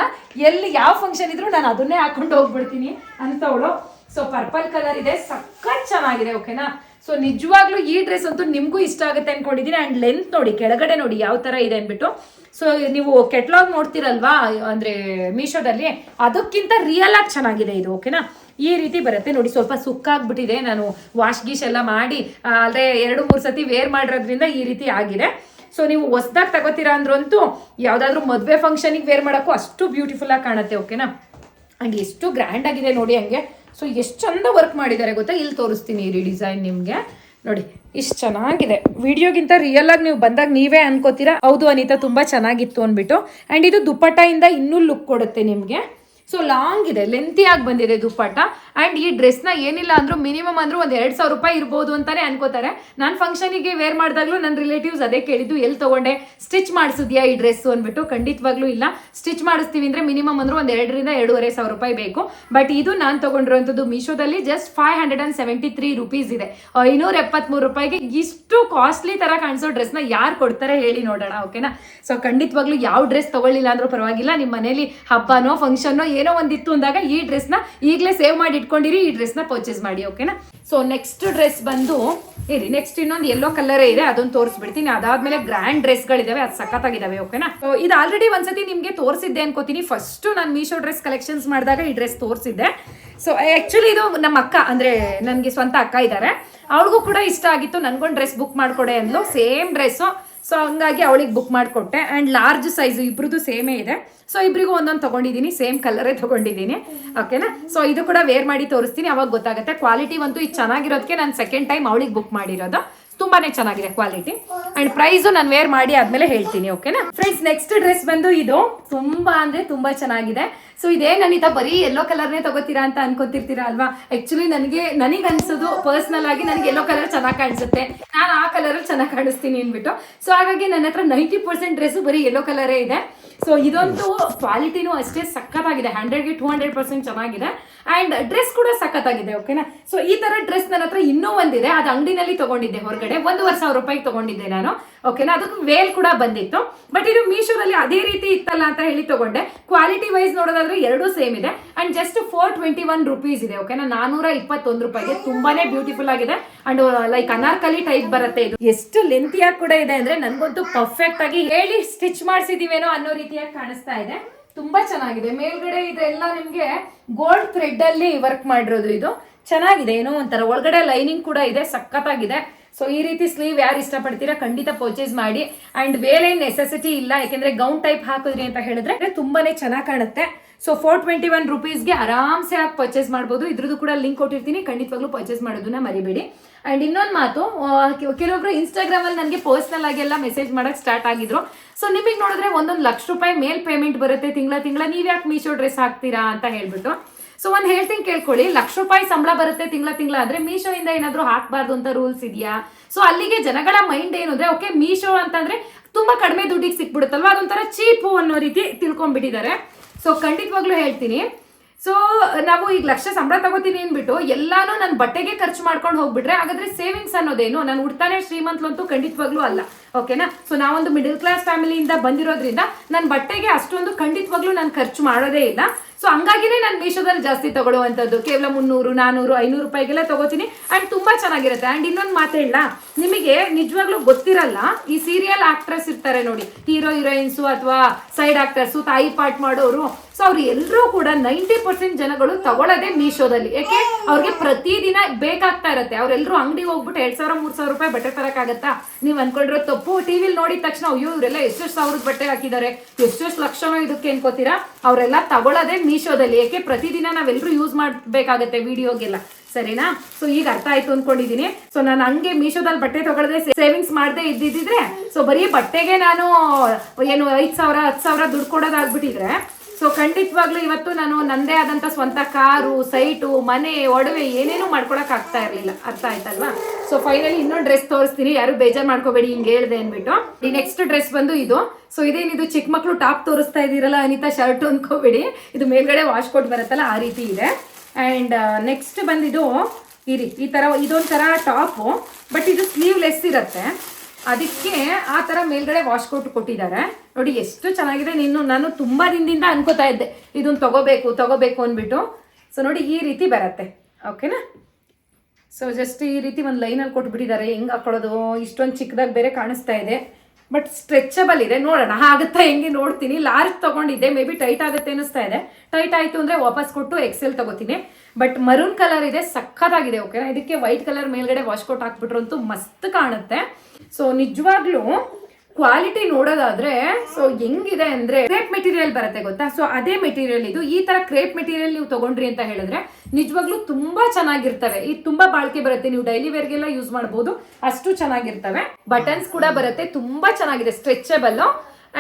ಎಲ್ಲಿ ಯಾವ ಫಂಕ್ಷನ್ ಇದ್ರು ನಾನು ಅದನ್ನೇ ಹಾಕೊಂಡು ಹೋಗ್ಬಿಡ್ತೀನಿ ಅಂತವಳು ಸೊ ಪರ್ಪಲ್ ಕಲರ್ ಇದೆ, ಸಖತ್ ಚೆನ್ನಾಗಿದೆ ಓಕೆನಾ ಸೊ ನಿಜವಾಗ್ಲೂ ಈ ಡ್ರೆಸ್ ಅಂತೂ ನಿಮಗೂ ಇಷ್ಟ ಆಗುತ್ತೆ ಅನ್ಕೊಂಡಿದ್ದೀನಿ ಅಂಡ್ ಲೆಂತ್ ನೋಡಿ, ಕೆಳಗಡೆ ನೋಡಿ ಯಾವ ತರ ಇದೆ ಅಂದ್ಬಿಟ್ಟು ಸೊ ನೀವು ಕೆಟ್ಲಾಗ್ ನೋಡ್ತಿರಲ್ವಾ, ಅಂದ್ರೆ ಮೀಶೋದಲ್ಲಿ? ಅದಕ್ಕಿಂತ ರಿಯಲ್ ಆಗಿ ಚೆನ್ನಾಗಿದೆ ಇದು ಓಕೆನಾ ಈ ರೀತಿ ಬರುತ್ತೆ ನೋಡಿ, ಸ್ವಲ್ಪ ಸುಕ್ಕಾಗ್ಬಿಟ್ಟಿದೆ ನಾನು ವಾಶ್ ಗೀಶ್ ಎಲ್ಲ ಮಾಡಿ ಅಲ್ಲದೆ ಎರಡು ಮೂರು ಸತಿ ವೇರ್ ಮಾಡಿರೋದ್ರಿಂದ ಈ ರೀತಿ ಆಗಿದೆ. ಸೊ ನೀವು ಹೊಸ್ದಾಗಿ ತಗೋತೀರಾ ಅಂದ್ರಂತೂ ಯಾವುದಾದ್ರೂ ಮದುವೆ ಫಂಕ್ಷನಿಗೆ ವೇರ್ ಮಾಡೋಕ್ಕೂ ಅಷ್ಟು ಬ್ಯೂಟಿಫುಲ್ ಆಗಿ ಕಾಣುತ್ತೆ ಓಕೆನಾ ಆ್ಯಂಡ್ ಎಷ್ಟು ಗ್ರ್ಯಾಂಡ್ ಆಗಿದೆ ನೋಡಿ ಹಂಗೆ. ಸೊ ಎಷ್ಟು ಚಂದ ವರ್ಕ್ ಮಾಡಿದ್ದಾರೆ ಗೊತ್ತಾ? ಇಲ್ಲಿ ತೋರಿಸ್ತೀನಿ ಈ ಡಿಸೈನ್ ನಿಮಗೆ. ನೋಡಿ, ಇಷ್ಟು ಚೆನ್ನಾಗಿದೆ. ವಿಡಿಯೋಗಿಂತ ರಿಯಲ್ ಆಗಿ ನೀವು ಬಂದಾಗ ನೀವೇ ಅನ್ಕೋತೀರಾ? ಹೌದು ಅನಿತಾ, ತುಂಬಾ ಚೆನ್ನಾಗಿತ್ತು ಅಂದ್ಬಿಟ್ಟು. ಆ್ಯಂಡ್ ಇದು ದುಪ್ಪಟ್ಟಾಯಿಂದ ಇನ್ನೂ ಲುಕ್ ಕೊಡುತ್ತೆ ನಿಮಗೆ. ಸೊ ಲಾಂಗ್ ಇದೆ ಲೆಂತಿ ಆಗಿ ಬಂದಿದೆ ದುಪ್ಪಟ್ಟ. ಆ್ಯಂಡ್ ಈ ಡ್ರೆಸ್ನ ಏನಿಲ್ಲ ಅಂದರೂ ಮಿನಿಮಮ್ ಅಂದ್ರೂ ಒಂದು ಎರಡು ಸಾವಿರ ರೂಪಾಯಿ ಇರ್ಬೋದು ಅಂತಾನೆ ಅನ್ಕೋತಾರೆ. ನಾನು ಫಂಕ್ಷನಿಗೆ ವೇರ್ ಮಾಡಿದಾಗಲೂ ನನ್ನ ರಿಲೇಟಿವ್ಸ್ ಅದೇ ಕೇಳಿದ್ದು ಎಲ್ಲಿ ತಗೊಂಡೆ? ಸ್ಟಿಚ್ ಮಾಡಿಸಿದ್ಯಾ ಈ ಡ್ರೆಸ್ಸು ಅಂದ್ಬಿಟ್ಟು ಖಂಡಿತವಾಗ್ಲೂ ಇಲ್ಲ. ಸ್ಟಿಚ್ ಮಾಡಿಸ್ತೀವಿ ಅಂದರೆ ಮಿನಿಮಮ್ ಅಂದ್ರೂ ಒಂದು ಎರಡರಿಂದ ಎರಡೂವರೆ ಸಾವಿರ ರೂಪಾಯಿ ಬೇಕು. ಬಟ್ ಇದು ನಾನು ತೊಗೊಂಡಿರುವಂಥದ್ದು ಮೀಶೋದಲ್ಲಿ just five hundred and seventy three rupees ಇದೆ ಐನೂರ ಎಪ್ಪತ್ತ್ಮೂರು ರೂಪಾಯಿಗೆ ಇಷ್ಟು ಕಾಸ್ಟ್ಲಿ ಥರ ಕಾಣಿಸೋ ಡ್ರೆಸ್ನ ಯಾರು ಕೊಡ್ತಾರೆ ಹೇಳಿ ನೋಡೋಣ ಓಕೆನಾ ಸೊ ಖಂಡಿತವಾಗ್ಲೂ ಯಾವ ಡ್ರೆಸ್ ತಗೊಳ್ಳಿಲ್ಲ ಅಂದರೂ ಪರವಾಗಿಲ್ಲ. ನಿಮ್ಮ ಮನೇಲಿ ಹಬ್ಬನೋ ಫಂಕ್ಷನ್ನೋ ಏನೋ ಒಂದಿತ್ತು ಅಂದಾಗ ಈ ಡ್ರೆಸ್ನ ಈಗಲೇ ಸೇವ್ ಮಾಡಿ ಇಟ್ಕೊಂಡಿರಿ, ಈ ಡ್ರೆಸ್ನ ಪರ್ಚೇಸ್ ಮಾಡಿ ಓಕೆನಾ ಸೊ ನೆಕ್ಸ್ಟ್ ಡ್ರೆಸ್ ಬಂದು, ಇರಿ ನೆಕ್ಸ್ಟ್ ಇನ್ನೊಂದು ಎಲ್ಲೋ ಕಲರೇ ಇದೆ, ಅದೊಂದು ತೋರಿಸ್ಬಿಡ್ತೀನಿ. ಅದಾದ್ಮೇಲೆ ಗ್ರ್ಯಾಂಡ್ ಡ್ರೆಸ್ಗಳಿದಾವೆ ಅದು ಸಖತ್ತಾಗಿದ್ದಾವೆ ಓಕೆನಾ ಇದು ಆಲ್ರೆಡಿ ಒಂದ್ಸತಿ ನಿಮಗೆ ತೋರಿಸಿದ್ದೆ ಅನ್ಕೋತೀನಿ. ಫಸ್ಟ್ ನಾನು ಮೀಶೋ ಡ್ರೆಸ್ ಕಲೆಕ್ಷನ್ಸ್ ಮಾಡಿದಾಗ ಈ ಡ್ರೆಸ್ ತೋರಿಸಿದ್ದೆ. ಸೊ ಆ್ಯಕ್ಚುಲಿ ಇದು ನಮ್ಮ ಅಕ್ಕ, ಅಂದರೆ ನನಗೆ ಸ್ವಂತ ಅಕ್ಕ ಇದ್ದಾರೆ ಅವಳಿಗೂ ಕೂಡ ಇಷ್ಟ ಆಗಿತ್ತು, ನನಗೊಂದು ಡ್ರೆಸ್ ಬುಕ್ ಮಾಡಿಕೊಡೆ ಅಂದ್ಲು. ಸೇಮ್ ಡ್ರೆಸ್ಸು ಸೊ ಹಂಗಾಗಿ ಅವಳಿಗೆ ಬುಕ್ ಮಾಡಿಕೊಟ್ಟೆ. ಆ್ಯಂಡ್ ಲಾರ್ಜ್ ಸೈಜು ಇಬ್ರದ್ದು ಸೇಮೇ ಇದೆ. ಸೊ ಇಬ್ಬರಿಗೂ ಒಂದೊಂದು ತೊಗೊಂಡಿದ್ದೀನಿ ಸೇಮ್ ಕಲರೇ ತೊಗೊಂಡಿದ್ದೀನಿ ಓಕೆನಾ ಸೊ ಇದು ಕೂಡ ವೇರ್ ಮಾಡಿ ತೋರಿಸ್ತೀನಿ. ಅವಾಗ ಗೊತ್ತಾಗುತ್ತೆ. ಕ್ವಾಲಿಟಿ ಅಂತೂ ಇದು ಚೆನ್ನಾಗಿರೋದಕ್ಕೆ ನಾನು ಸೆಕೆಂಡ್ ಟೈಮ್ ಅವಳಿಗೆ ಬುಕ್ ಮಾಡಿರೋದು. ತುಂಬಾನೇ ಚೆನ್ನಾಗಿದೆ ಕ್ವಾಲಿಟಿ ಅಂಡ್ ಪ್ರೈಸು ನಾನು ವೇರ್ ಮಾಡಿ ಆದ್ಮೇಲೆ ಹೇಳ್ತೀನಿ. ಓಕೆನಾ ಫ್ರೆಂಡ್ಸ್ ನೆಕ್ಸ್ಟ್ ಡ್ರೆಸ್ ಬಂದು ಇದು. ತುಂಬಾ ಅಂದ್ರೆ ತುಂಬಾ ಚೆನ್ನಾಗಿದೆ. ಸೊ ಇದೇ ನನಿತ ಬರೀ ಎಲ್ಲೋ ಕಲರ್ನೇ ತಗೋತೀರಾ ಅಂತ ಅನ್ಕೋತಿರ್ತೀರಾ ಅಲ್ವಾ? ಆಕ್ಚುಲಿ ನನಗೆ ನನಗೆ ಅನ್ಸೋದು ಪರ್ಸನಲ್ ಆಗಿ ನನಗೆ ಎಲ್ಲೋ ಕಲರ್ ಚೆನ್ನಾಗಿ ಕಾಣಿಸುತ್ತೆ. ನಾನು ಆ ಕಲರ್ ಚೆನ್ನಾಗಿ ಕಾಣಿಸ್ತೀನಿ ಅಂದ್ಬಿಟ್ಟು. ಸೊ ಹಾಗಾಗಿ ನನ್ನ ಹತ್ರ ನೈಂಟಿ ಪರ್ಸೆಂಟ್ ಡ್ರೆಸ್ಸು ಬರೀ ಯೆಲ್ಲೋ ಕಲರೇ ಇದೆ. ಸೊ ಇದಂತೂ ಕ್ವಾಲಿಟಿನೂ ಅಷ್ಟೇ ಸಖತ್ತಾಗಿದೆ. ಹಂಡ್ರೆಡ್ಗೆ ಟೂ ಹಂಡ್ರೆಡ್ ಪರ್ಸೆಂಟ್ ಚೆನ್ನಾಗಿದೆ. ಅಂಡ್ ಡ್ರೆಸ್ ಕೂಡ ಸಖತ್ತಾಗಿದೆ ಓಕೆನಾ ಸೊ ಈ ತರ ಡ್ರೆಸ್ ನನ್ನ ಹತ್ರ ಇನ್ನೂ ಒಂದಿದೆ. ಅದು ಅಂಗಡಿನಲ್ಲಿ ತಗೊಂಡಿದ್ದೆ ಹೊರಗಡೆ. ಒಂದೂವರೆ ಸಾವಿರ ರೂಪಾಯಿಗೆ ತಗೊಂಡಿದ್ದೆ ನಾನು ಓಕೆನಾ ಅದಕ್ಕೆ ವೇಲ್ ಕೂಡ ಬಂದಿತ್ತು. ಬಟ್ ಇದು ಮೀಶೋದಲ್ಲಿ ಅದೇ ರೀತಿ ಇತ್ತಲ್ಲ ಅಂತ ಹೇಳಿ ತಗೊಂಡೆ. ಕ್ವಾಲಿಟಿ ವೈಸ್ ನೋಡೋದಾದ್ರೆ ಎರಡೂ ಸೇಮ್ ಇದೆ. And just four twenty one rupees ಇದೆ ಓಕೆನಾ ನಾನೂರ ಇಪ್ಪತ್ತೊಂದು ರೂಪಾಯಿಗೆ ತುಂಬಾನೇ ಬ್ಯೂಟಿಫುಲ್ ಆಗಿದೆ. ಅಂಡ್ ಲೈಕ್ ಅನಾರ್ಕಲಿ ಟೈಪ್ ಬರುತ್ತೆ ಇದು. ಎಷ್ಟು ಲೆಂತಿಯಾಗಿ ಕೂಡ ಇದೆ ಅಂದ್ರೆ ನನ್ಗಂತೂ ಪರ್ಫೆಕ್ಟ್ ಆಗಿ ಹೇಳಿ ಸ್ಟಿಚ್ ಮಾಡಿಸಿದೀವೇನೋ ಅನ್ನೋ ರೀತಿಯಾಗಿ ಕಾಣಿಸ್ತಾ ಇದೆ. ತುಂಬಾ ಚೆನ್ನಾಗಿದೆ. ಮೇಲ್ಗಡೆ ಇದೆಲ್ಲ ನಿಮ್ಗೆ ಗೋಲ್ಡ್ ಥ್ರೆಡ್ ಅಲ್ಲಿ ವರ್ಕ್ ಮಾಡಿರೋದು ಇದು. ಚೆನ್ನಾಗಿದೆ. ಏನೋ ಒಂಥರ ಒಳಗಡೆ ಲೈನಿಂಗ್ ಕೂಡ ಇದೆ, ಸಖತ್ತಾಗಿದೆ. ಸೊ ಈ ರೀತಿ ಸ್ಲೀವ್ ಯಾರು ಇಷ್ಟಪಡ್ತೀರಾ, ಖಂಡಿತ ಪರ್ಚೇಸ್ ಮಾಡಿ. ಅಂಡ್ ಬೇರೆ ನೆಸೆಸಿಟಿ ಇಲ್ಲ, ಯಾಕೆಂದ್ರೆ ಗೌನ್ ಟೈಪ್ ಹಾಕಿದ್ರಿ ಅಂತ ಹೇಳಿದ್ರೆ, ತುಂಬಾನೇ ಚೆನ್ನಾಗಿ ಕಾಣುತ್ತೆ. ಸೊ ಫೋರ್ ಟ್ವೆಂಟಿ ಒನ್ ರುಪೀಸ್ಗೆ ಆರಾಮ್ಸೆ ಆಗಿ ಪರ್ಚೇಸ್ ಮಾಡ್ಬೋದು. ಇದ್ರದ್ದು ಕೂಡ ಲಿಂಕ್ ಕೊಟ್ಟಿರ್ತೀನಿ. ಖಂಡಿತವಾಗ್ಲೂ ಪರ್ಚೇಸ್ ಮಾಡೋದನ್ನ ಮರಿಬೇಡಿ. ಅಂಡ್ ಇನ್ನೊಂದು ಮಾತು ಕೆಲವೊಬ್ರು ಇನ್ಸ್ಟಾಗ್ರಾಮ್ ಅಲ್ಲಿ ನನಗೆ ಪರ್ಸನಲ್ ಆಗಿ ಎಲ್ಲ ಮೆಸೇಜ್ ಮಾಡಕ್ ಸ್ಟಾರ್ಟ್ ಆಗಿದ್ರು. ಸೊ ನಿಮಗೆ ನೋಡಿದ್ರೆ ಒಂದೊಂದು ಲಕ್ಷ ರೂಪಾಯಿ ಮೇಲ್ ಪೇಮೆಂಟ್ ಬರುತ್ತೆ ತಿಂಗಳ ತಿಂಗಳ. ನೀವು ಯಾಕೆ ಮೀಶೋ ಡ್ರೆಸ್ ಹಾಕ್ತೀರಾ ಅಂತ ಹೇಳ್ಬಿಟ್ಟು. ಸೊ ಒಂದು ಹೇಳ್ತೀನಿ ಕೇಳ್ಕೊಳ್ಳಿ. ಲಕ್ಷ ರೂಪಾಯಿ ಸಂಬಳ ಬರುತ್ತೆ ತಿಂಗಳ ತಿಂಗಳ ಅಂದ್ರೆ ಮೀಶೋಯಿಂದ ಹಾಕಬಾರ್ದು ಹಾಕ್ಬಾರ್ದು ಅಂತ ರೂಲ್ಸ್ ಇದೆಯಾ? ಸೊ ಅಲ್ಲಿಗೆ ಜನಗಳ ಮೈಂಡ್ ಏನು ಅಂದ್ರೆ ಓಕೆ ಮೀಶೋ ಅಂತಂದ್ರೆ ತುಂಬಾ ಕಡಿಮೆ ದುಡ್ಡಿಗೆ ಸಿಕ್ಬಿಡುತ್ತಲ್ವಾ? ಅದೊಂಥರ ಚೀಪು ಅನ್ನೋ ರೀತಿ ತಿಳ್ಕೊಂಡ್ಬಿಟ್ಟಿದ್ದಾರೆ. ಸೊ ಖಂಡಿತವಾಗ್ಲೂ ಹೇಳ್ತೀನಿ. ಸೊ ನಾವು ಈಗ ಲಕ್ಷ ಸಂಬಳ ತಗೋತೀನಿ ಅಂದ್ಬಿಟ್ಟು ಎಲ್ಲಾನು ನನ್ನ ಬಟ್ಟೆಗೆ ಖರ್ಚು ಮಾಡ್ಕೊಂಡು ಹೋಗ್ಬಿಟ್ರೆ ಹಾಗಾದ್ರೆ ಸೇವಿಂಗ್ಸ್ ಅನ್ನೋದೇನು? ನಾನು ಉಡ್ತಾನೆ ಶ್ರೀಮಂತಲಂತೂ ಖಂಡಿತವಾಗ್ಲೂ ಅಲ್ಲ. ಓಕೆನಾ ಸೊ ನಾವೊಂದು ಮಿಡಲ್ ಕ್ಲಾಸ್ ಫ್ಯಾಮಿಲಿಯಿಂದ ಬಂದಿರೋದ್ರಿಂದ ನನ್ನ ಬಟ್ಟೆಗೆ ಅಷ್ಟೊಂದು ಖಂಡಿತವಾಗ್ಲೂ ನಾನು ಖರ್ಚು ಮಾಡೋದೇ ಇಲ್ಲ. ಸೊ ಹಂಗಾಗಿನೇ ನಾನು ಮೀಶೋದಲ್ಲಿ ಜಾಸ್ತಿ ತಗೊಳ್ಳುವಂಥದ್ದು. ಕೇವಲ ಮುನ್ನೂರು, ನಾನೂರು, ಐನೂರು ರೂಪಾಯಿಗೆಲ್ಲ ತಗೋತೀನಿ. ಆ್ಯಂಡ್ ತುಂಬಾ ಚೆನ್ನಾಗಿರುತ್ತೆ. ಆ್ಯಂಡ್ ಇನ್ನೊಂದು ಮಾತು ಹೇಳ ನಿಮಗೆ ನಿಜವಾಗ್ಲೂ ಗೊತ್ತಿರಲ್ಲ, ಈ ಸೀರಿಯಲ್ ಆಕ್ಟ್ರೆಸ್ ಇರ್ತಾರೆ ನೋಡಿ. ಹೀರೋ ಹೀರೋಯಿನ್ಸು ಅಥವಾ ಸೈಡ್ ಆಕ್ಟರ್ಸು ತಾಯಿ ಪಾರ್ಟ್ ಮಾಡೋರು. ಸೊ ಅವ್ರು ಎಲ್ಲರೂ ಕೂಡ ನೈಂಟಿ ಪರ್ಸೆಂಟ್ ಜನಗಳು ತಗೊಳ್ಳೋದೇ ಮೀಶೋದಲ್ಲಿ. ಯಾಕೆ? ಅವ್ರಿಗೆ ಪ್ರತಿದಿನ ಬೇಕಾಗ್ತಾ ಇರುತ್ತೆ. ಅವ್ರೆಲ್ಲರೂ ಅಂಗಡಿಗೆ ಹೋಗ್ಬಿಟ್ಟು ಎರಡ್ ಸಾವಿರ, ಮೂರ್ ಸಾವಿರ ರೂಪಾಯಿ ಬಟ್ಟೆ ತರೋಕ್ಕಾಗತ್ತಾ? ನೀವು ಅನ್ಕೊಂಡಿರೋ ತಪ್ಪು. ಟಿವಿಲಿ ನೋಡಿದ ತಕ್ಷಣ, ಅಯ್ಯೋ, ಇವರೆಲ್ಲ ಎಷ್ಟೆಷ್ಟು ಸಾವಿರದ ಬಟ್ಟೆ ಹಾಕಿದ್ದಾರೆ? ಎಷ್ಟೆಷ್ಟು ಲಕ್ಷನೋ ಇದಕ್ಕೆ ಅನ್ಕೋತೀರಾ? ಅವರೆಲ್ಲ ತಗೊಳ್ಳೋದೇ ಮೀಶೋದಲ್ಲಿ. ಯಾಕೆ? ಪ್ರತಿದಿನ ನಾವೆಲ್ಲರೂ ಯೂಸ್ ಮಾಡಬೇಕಾಗತ್ತೆ ವಿಡಿಯೋಗೆಲ್ಲ. ಸರಿನಾ? ಸೊ ಈಗ ಅರ್ಥ ಆಯ್ತು ಅನ್ಕೊಂಡಿದೀನಿ. ಸೊ ನಾನು ಹಂಗೆ ಮೀಶೋದಲ್ಲಿ ಬಟ್ಟೆ ತಗೊಳದೆ ಸೇವಿಂಗ್ಸ್ ಮಾಡದೆ ಇದ್ದಿದ್ರೆ ಸೊ ಬರೀ ಬಟ್ಟೆಗೆ ನಾನು ಏನು ಐದು ಸಾವಿರ, ಹತ್ತು ಸಾವಿರ ದುಡ್ಡು ಕೊಡೋದಾಗ್ಬಿಟ್ಟಿದ್ರೆ ಸೊ ಖಂಡಿತವಾಗ್ಲೂ ಇವತ್ತು ನಾನು ನಂದೇ ಆದಂತ ಸ್ವಂತ ಕಾರು, ಸೈಟು, ಮನೆ, ಒಡವೆ ಏನೇನು ಮಾಡ್ಕೊಳಕ್ ಆಗ್ತಾ ಇರ್ಲಿಲ್ಲ. ಅರ್ಥ ಆಯ್ತಲ್ವಾ? ಸೊ ಫೈನಲಿ ಇನ್ನೊಂದು ಡ್ರೆಸ್ ತೋರಿಸ್ತೀನಿ. ಯಾರು ಬೇಜಾರ್ ಮಾಡ್ಕೋಬೇಡಿ, ಹಿಂಗೆ ಹೇಳ್ದೆ ಅನ್ಬಿಟ್ಟು ಈ ನೆಕ್ಸ್ಟ್ ಡ್ರೆಸ್ ಬಂದು ಇದು. ಸೊ ಇದೇನಿದು? ಚಿಕ್ಕ ಮಕ್ಕಳು ಟಾಪ್ ತೋರಿಸ್ತಾ ಇದ್ದೀರಲ್ಲ, ಅನಿತಾ ಶರ್ಟ್ ಅಂದ್ಕೋಬೇಡಿ ಇದು ಮೇಲ್ಗಡೆ ವಾಶ್ ಕೊಟ್ಟು ಬರುತ್ತಲ್ಲ, ಆ ರೀತಿ ಇದೆ. ಆ್ಯಂಡ್ ನೆಕ್ಸ್ಟ್ ಬಂದಿದ್ದು ಈ ರೀತಿ ಈ ಥರ ಇದೊಂಥರ ಟಾಪು. ಬಟ್ ಇದು ಸ್ಲೀವ್ಲೆಸ್ ಇರುತ್ತೆ. ಅದಕ್ಕೆ ಆ ಥರ ಮೇಲ್ಗಡೆ ವಾಶ್ ಕೋಟ್ ಕೊಟ್ಟಿದ್ದಾರೆ. ನೋಡಿ ಎಷ್ಟು ಚೆನ್ನಾಗಿದೆ. ನೀನು, ನಾನು ತುಂಬ ದಿನದಿಂದ ಅನ್ಕೋತಾ ಇದ್ದೆ. ಇದನ್ನ ತಗೋಬೇಕು ತಗೋಬೇಕು ಅಂದ್ಬಿಟ್ಟು. ಸೊ ನೋಡಿ ಈ ರೀತಿ ಬರುತ್ತೆ. ಓಕೆನಾ ಸೊ ಜಸ್ಟ್ ಈ ರೀತಿ ಒಂದು ಲೈನಲ್ಲಿ ಕೊಟ್ಬಿಟ್ಟಿದ್ದಾರೆ. ಹೆಂಗೆ ಹಾಕೊಳ್ಳೋದು? ಇಷ್ಟೊಂದು ಚಿಕ್ಕದಾಗಿ ಬೇರೆ ಕಾಣಿಸ್ತಾ ಇದೆ. ಬಟ್ ಸ್ಟ್ರೆಚಬಲ್ ಇದೆ. ನೋಡೋಣ ಆಗುತ್ತಾ ಹೆಂಗೆ ನೋಡ್ತೀನಿ. ಲಾರ್ಜ್ ತಗೊಂಡಿದ್ದೆ. ಮೇ ಬಿ ಟೈಟ್ ಆಗುತ್ತೆ ಅನ್ನಿಸ್ತಾ ಇದೆ. ಟೈಟ್ ಆಯಿತು ಅಂದರೆ ವಾಪಸ್ ಕೊಟ್ಟು ಎಕ್ಸೆಲ್ ತಗೋತೀನಿ. ಬಟ್ ಮರೂನ್ ಕಲರ್ ಇದೆ. ಸಖತ್ತಾಗಿದೆ ಓಕೆನಾ ಇದಕ್ಕೆ ವೈಟ್ ಕಲರ್ ಮೇಲ್ಗಡೆ ವಾಶ್ ಕೋಟ್ ಹಾಕ್ಬಿಟ್ರು ಅಂತೂ ಮಸ್ತ್ ಕಾಣುತ್ತೆ. ಸೊ ನಿಜವಾಗ್ಲೂ ಕ್ವಾಲಿಟಿ ನೋಡೋದಾದ್ರೆ ಸೊ ಹೆಂಗಿದೆ ಅಂದ್ರೆ ಕ್ರೇಪ್ ಮೆಟೀರಿಯಲ್ ಬರುತ್ತೆ ಗೊತ್ತಾ? ಸೊ ಅದೇ ಮೆಟೀರಿಯಲ್ ಇದು. ಈ ತರ ಕ್ರೇಪ್ ಮೆಟೀರಿಯಲ್ ನೀವು ತಗೊಂಡ್ರಿ ಅಂತ ಹೇಳಿದ್ರೆ, ನಿಜವಾಗ್ಲೂ ತುಂಬಾ ಚೆನ್ನಾಗಿರ್ತವೆ. ಇದು ತುಂಬಾ ಬಾಳಿಕೆ ಬರುತ್ತೆ. ನೀವು ಡೈಲಿ ವೇರ್ಗೆಲ್ಲ ಯೂಸ್ ಮಾಡಬಹುದು ಅಷ್ಟು ಚೆನ್ನಾಗಿರ್ತವೆ. ಬಟನ್ಸ್ ಕೂಡ ಬರುತ್ತೆ. ತುಂಬಾ ಚೆನ್ನಾಗಿದೆ. ಸ್ಟ್ರೆಚಬಲ್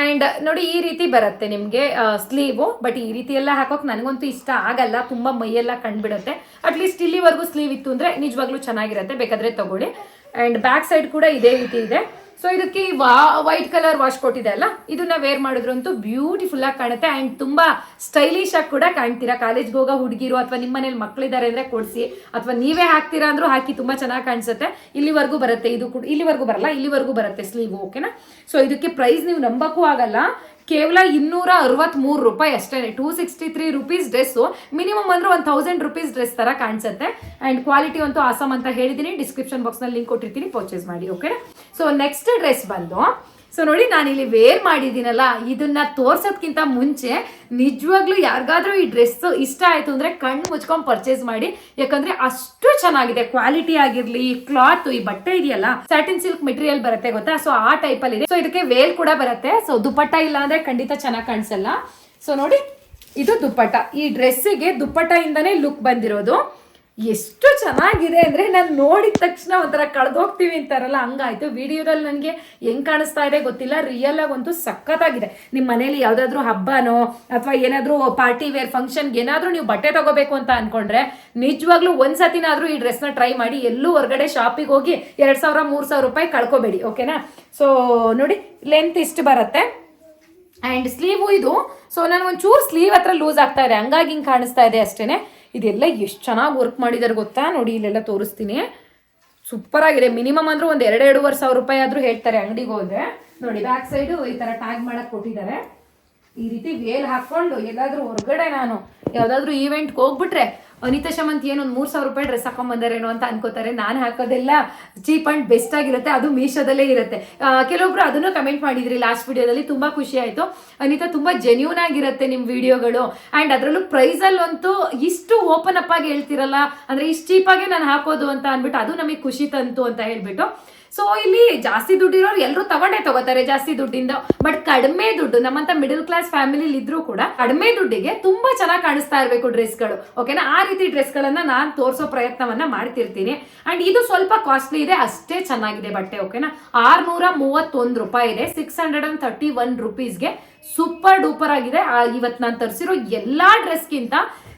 ಅಂಡ್ ನೋಡಿ, ಈ ರೀತಿ ಬರುತ್ತೆ ನಿಮಗೆ ಸ್ಲೀವು ಬಟ್ ಈ ರೀತಿ ಎಲ್ಲ ಹಾಕೋಕೆ ನನಗಂತೂ ಇಷ್ಟ ಆಗಲ್ಲ. ತುಂಬಾ ಮೈಯೆಲ್ಲ ಕಂಡ್ಬಿಡುತ್ತೆ. ಅಟ್ಲೀಸ್ಟ್ ಇಲ್ಲಿವರೆಗೂ ಸ್ಲೀವ್ ಇತ್ತು ಅಂದ್ರೆ ನಿಜವಾಗ್ಲೂ ಚೆನ್ನಾಗಿರುತ್ತೆ. ಬೇಕಾದ್ರೆ ತಗೊಳ್ಳಿ. ಅಂಡ್ ಬ್ಯಾಕ್ ಸೈಡ್ ಕೂಡ ಇದೇ ರೀತಿ ಇದೆ. ಸೊ ಇದಕ್ಕೆ ವಾ ವೈಟ್ ಕಲರ್ ವಾಶ್ ಕೊಟ್ಟಿದೆ ಅಲ್ಲ? ಇದನ್ನ ವೇರ್ ಮಾಡಿದ್ರು ಅಂತೂ ಬ್ಯೂಟಿಫುಲ್ ಆಗಿ ಕಾಣುತ್ತೆ. ಆ್ಯಂಡ್ ತುಂಬಾ ಸ್ಟೈಲಿಶ್ ಆಗಿ ಕೂಡ ಕಾಣ್ತೀರಾ? ಕಾಲೇಜ್ಗೆ ಹೋಗೋ ಹುಡುಗಿರು ಅಥವಾ ನಿಮ್ಮ ಮನೇಲಿ ಮಕ್ಕಳಿದ್ದಾರೆ ಅಂದ್ರೆ ಕೊಡಿಸಿ. ಅಥವಾ ನೀವೇ ಹಾಕ್ತೀರಾ ಅಂದ್ರೂ ಹಾಕಿ ತುಂಬಾ ಚೆನ್ನಾಗಿ ಕಾಣಿಸುತ್ತೆ. ಇಲ್ಲಿವರೆಗೂ ಬರುತ್ತೆ. ಇದು ಕೂಡ, ಇಲ್ಲಿವರೆಗೂ ಬರಲ್ಲ, ಇಲ್ಲಿವರೆಗೂ ಬರುತ್ತೆ ಸ್ಲೀವ್ ಓಕೆನಾ ಸೊ ಇದಕ್ಕೆ ಪ್ರೈಸ್ ನೀವು ನಂಬಕ್ಕೂ ಆಗಲ್ಲ. ಕೇವಲ ಇನ್ನೂರ ಅರವತ್ಮೂರು ರೂಪಾಯಿ ಅಷ್ಟೇ two sixty three rupees dress minimum ಅಂದ್ರೆ ಒಂದು ಥೌಸಂಡ್ ರುಪೀಸ್ ಡ್ರೆಸ್ ತರ ಕಾಣಿಸುತ್ತೆ. ಅಂಡ್ ಕ್ವಾಲಿಟಿ ಅಂತೂ ಆಸಮ್ ಅಂತ ಹೇಳಿದ್ದೀನಿ ಡಿಸ್ಕ್ರಿಪ್ಷನ್ ಬಾಕ್ಸ್ನಲ್ಲಿ ಲಿಂಕ್ ಕೊಟ್ಟಿರ್ತೀನಿ. ಪರ್ಚೇಸ್ ಮಾಡಿ ಓಕೆ ಸೊ ನೆಕ್ಸ್ಟ್ ಡ್ರೆಸ್ ಬಂದು ಸೊ ನೋಡಿ ನಾನು ಇಲ್ಲಿ ವೇರ್ ಮಾಡಿದ್ದೀನಲ್ಲ, ಇದನ್ನ ತೋರ್ಸೋದ್ಕಿಂತ ಮುಂಚೆ ನಿಜವಾಗ್ಲೂ ಯಾರಿಗಾದ್ರೂ ಈ ಡ್ರೆಸ್ ಇಷ್ಟ ಆಯ್ತು ಅಂದ್ರೆ ಕಣ್ಣು ಮುಚ್ಕೊಂಡು ಪರ್ಚೇಸ್ ಮಾಡಿ. ಯಾಕಂದ್ರೆ ಅಷ್ಟು ಚೆನ್ನಾಗಿದೆ ಕ್ವಾಲಿಟಿ ಆಗಿರಲಿ ಕ್ಲಾತ್ ಈ ಬಟ್ಟೆ ಇದೆಯಲ್ಲ ಸ್ಯಾಟಿನ್ ಸಿಲ್ಕ್ ಮೆಟೀರಿಯಲ್ ಬರುತ್ತೆ ಗೊತ್ತಾ? ಸೊ ಆ ಟೈಪ್ ಅಲ್ಲಿ ಇದೆ. ಸೊ ಇದಕ್ಕೆ ವೇಲ್ ಕೂಡ ಬರುತ್ತೆ. ಸೊ ದುಪ್ಪಟ್ಟ ಇಲ್ಲ ಅಂದ್ರೆ ಖಂಡಿತ ಚೆನ್ನಾಗಿ ಕಾಣಿಸಲ್ಲ. ಸೊ ನೋಡಿ, ಇದು ದುಪ್ಪಟ್ಟ. ಈ ಡ್ರೆಸ್ಸಿಗೆ ದುಪ್ಪಟ್ಟ ಇಂದಾನೇ ಲುಕ್ ಬಂದಿರೋದು. ಎಷ್ಟು ಚೆನ್ನಾಗಿದೆ ಅಂದರೆ ನಾನು ನೋಡಿದ ತಕ್ಷಣ ಒಂಥರ ಕಳೆದೋಗ್ತೀವಿ ಅಂತಾರಲ್ಲ, ಹಂಗಾಯಿತು. ವಿಡಿಯೋದಲ್ಲಿ ನನಗೆ ಹೆಂಗೆ ಕಾಣಿಸ್ತಾ ಇದೆ ಗೊತ್ತಿಲ್ಲ ರಿಯಲಾಗಿ ಅಂತೂ ಸಖತ್ತಾಗಿದೆ. ನಿಮ್ಮ ಮನೇಲಿ ಯಾವುದಾದ್ರೂ ಹಬ್ಬನೋ ಅಥವಾ ಏನಾದರೂ ಪಾರ್ಟಿ ವೇರ್ ಫಂಕ್ಷನ್ಗೆ ಏನಾದರೂ ನೀವು ಬಟ್ಟೆ ತಗೋಬೇಕು ಅಂತ ಅಂದ್ಕೊಂಡ್ರೆ ನಿಜವಾಗ್ಲೂ ಒಂದು ಸತಿನಾದರೂ ಈ ಡ್ರೆಸ್ನ ಟ್ರೈ ಮಾಡಿ, ಎಲ್ಲೂ ಹೊರಗಡೆ ಶಾಪಿಗೆ ಹೋಗಿ ಎರಡು ಸಾವಿರ, ಮೂರು ಸಾವಿರ ರೂಪಾಯಿ ಕಳ್ಕೊಬೇಡಿ ಓಕೆನಾ ಸೊ ನೋಡಿ ಲೆಂತ್ ಇಷ್ಟು ಬರುತ್ತೆ. ಆ್ಯಂಡ್ ಸ್ಲೀವು ಇದು. ಸೊ ನಾನು ಒಂಚೂರು ಸ್ಲೀವ್ ಹತ್ರ ಲೂಸ್ ಆಗ್ತಾ ಇದೆ. ಹಂಗಾಗಿ ಹಿಂಗೆ ಕಾಣಿಸ್ತಾ ಇದೆ ಅಷ್ಟೇ ಇದೆಲ್ಲ ಎಷ್ಟು ಚೆನ್ನಾಗಿ ವರ್ಕ್ ಮಾಡಿದ್ದಾರೆ ಗೊತ್ತಾ? ನೋಡಿ, ಇಲ್ಲೆಲ್ಲ ತೋರಿಸ್ತೀನಿ. ಸೂಪರ್ ಆಗಿದೆ. ಮಿನಿಮಮ್ ಅಂದ್ರೆ ಒಂದು ಎರಡು ಎರಡೂವರೆ ಸಾವಿರ ರೂಪಾಯಿ ಆದರೂ ಹೇಳ್ತಾರೆ ಅಂಗಡಿಗೆ ಹೋದ್ರೆ. ನೋಡಿ ಬ್ಯಾಕ್ ಸೈಡು ಈ ಥರ ಟ್ಯಾಗ್ ಮಾಡಕ್ಕೆ ಕೊಟ್ಟಿದ್ದಾರೆ. ಈ ರೀತಿ ವೇಲ್ ಹಾಕೊಂಡು ಎಲ್ಲಾದ್ರೂ ಹೊರಗಡೆ ನಾನು ಯಾವುದಾದ್ರೂ ಈವೆಂಟ್ಗೆ ಹೋಗ್ಬಿಟ್ರೆ ಅನಿತಾ ಶಮಂತ್ ಏನೋ ಒಂದು ಮೂರು ಸಾವಿರ ರೂಪಾಯಿ ಡ್ರೆಸ್ ಹಾಕೊಂಬಂದಾರೇನೋ ಅಂತ ಅನ್ಕೋತಾರೆ. ನಾನು ಹಾಕೋದೆಲ್ಲ ಚೀಪ್ ಅಂಡ್ ಬೆಸ್ಟ್ ಆಗಿರುತ್ತೆ. ಅದು ಮೀಶೋದಲ್ಲೇ ಇರುತ್ತೆ. ಕೆಲವೊಬ್ರು ಅದನ್ನು ಕಮೆಂಟ್ ಮಾಡಿದ್ರಿ ಲಾಸ್ಟ್ ವಿಡಿಯೋದಲ್ಲಿ. ತುಂಬಾ ಖುಷಿ ಆಯ್ತು. ಅನಿತಾ ತುಂಬಾ ಜೆನ್ಯೂನ್ ಆಗಿರುತ್ತೆ ನಿಮ್ಮ ವಿಡಿಯೋಗಳು. ಅಂಡ್ ಅದರಲ್ಲೂ ಪ್ರೈಸಲ್ಲಂತೂ ಇಷ್ಟು ಓಪನ್ ಅಪ್ ಆಗಿ ಹೇಳ್ತಿರಲ್ಲ. ಅಂದ್ರೆ ಇಷ್ಟು ಚೀಪಾಗೆ ನಾನು ಹಾಕೋದು ಅಂತ ಅಂದ್ಬಿಟ್ಟು ಅದು ನಮಗೆ ಖುಷಿ ತಂತು ಅಂತ ಹೇಳ್ಬಿಟ್ಟು. ಸೊ ಇಲ್ಲಿ ಜಾಸ್ತಿ ದುಡ್ಡಿರೋರು ಎಲ್ಲರೂ ತಗೊಂಡೇ ತಗೋತಾರೆ ಜಾಸ್ತಿ ದುಡ್ಡಿಂದ. ಬಟ್ ಕಡಿಮೆ ದುಡ್ಡು, ನಮ್ಮಂತ ಮಿಡಲ್ ಕ್ಲಾಸ್ ಫ್ಯಾಮಿಲಿ ಇದ್ರೂ ಕೂಡ ಕಡಿಮೆ ದುಡ್ಡಿಗೆ ತುಂಬಾ ಚೆನ್ನಾಗಿ ಕಾಣಿಸ್ತಾ ಇರಬೇಕು ಡ್ರೆಸ್ಗಳು ಓಕೆನಾ ಆ ರೀತಿ ಡ್ರೆಸ್ಗಳನ್ನ ನಾನು ತೋರಿಸೋ ಪ್ರಯತ್ನವನ್ನ ಮಾಡ್ತಿರ್ತೀನಿ. ಅಂಡ್ ಇದು ಸ್ವಲ್ಪ ಕಾಸ್ಟ್ಲಿ ಇದೆ, ಅಷ್ಟೇ ಚೆನ್ನಾಗಿದೆ ಬಟ್ಟೆ ಓಕೆನಾ ಆರ್ನೂರ ಮೂವತ್ತೊಂದು ರೂಪಾಯಿ ಇದೆ six hundred and thirty one ರುಪೀಸ್ಗೆ super duper ಆಗಿದೆ. ಇವತ್ತು ನಾನು ತರಿಸಿರೋ ಎಲ್ಲಾ ಡ್ರೆಸ್ಗಿಂತ